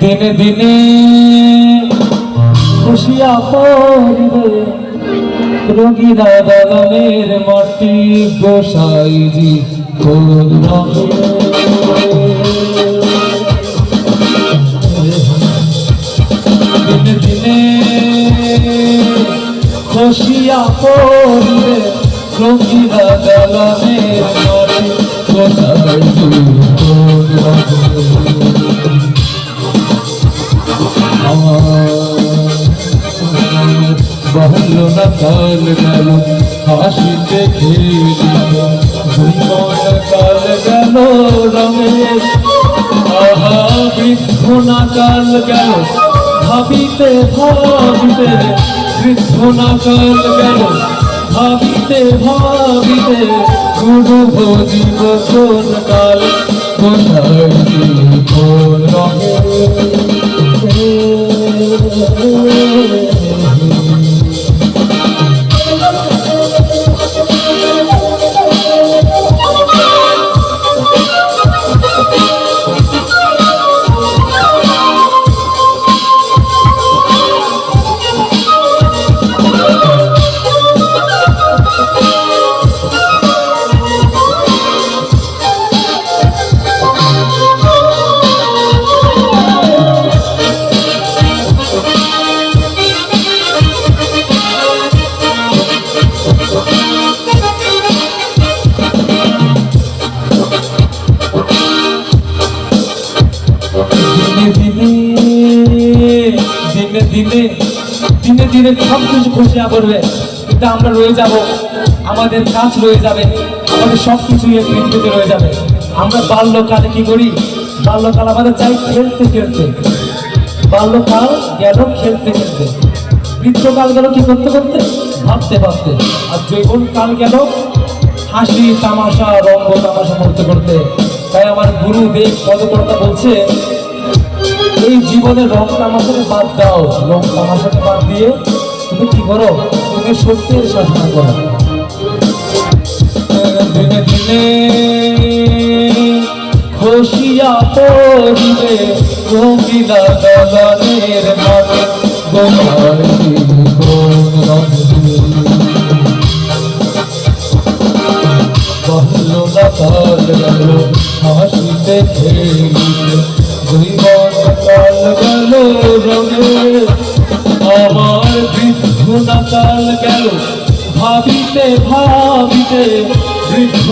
দিনে দিনে খুশিয়া পড়বে। রোগীরা দালানের মাটি গোসাইজি দিনে দিনে খুশিয়া পড়বে। রোগীরা দালানের মাটি গোসাইজি কাল গেল, হাসিতে খেলিল ভুবন কাল গেল রমেশ আহা, বৃক্ষ না কাল গেল, ভাবিতে ভাবিতে। বৃক্ষ না কাল গেল, ভাবিতে ভাবিতে। গুরু ভজিব কোন কাল কোথায় কোন দিনে দিনে দিনে দিনে দিনে দিনে সব কিছু খুশিয়া করবে। কিন্তু আমরা রয়ে যাব, আমাদের কাজ রয়ে যাবে, আমাদের সব কিছু পৃথিবীতে রয়ে যাবে। আমরা বাল্যকালে কি করি? বাল্যকাল আমাদের চাই খেলতে খেলতে। বাল্যকাল গেল খেলতে খেলতে। বৃদ্ধকাল গেল কি করতে করতে? ভাবতে ভাবতে। আর জৈবন কাল গেল হাসি, তামাশা, রঙ্গ, তামাশা করতে করতে। তাই আমার গুরু দেব পদকর্তা বলছে এই জীবনে রং তামাশাকে বাদ দাও। রং তামাশাকে বাদ দিয়ে তুমি কি করো? তুমি সত্যের সাধনা করো। দিনে দিনে খুশিয়া পড়িবে রঙিলা দলনের গোমার হাসিতে বৃদ্ধ কাল গেল। ভাবিতে ভাবিতে বৃদ্ধ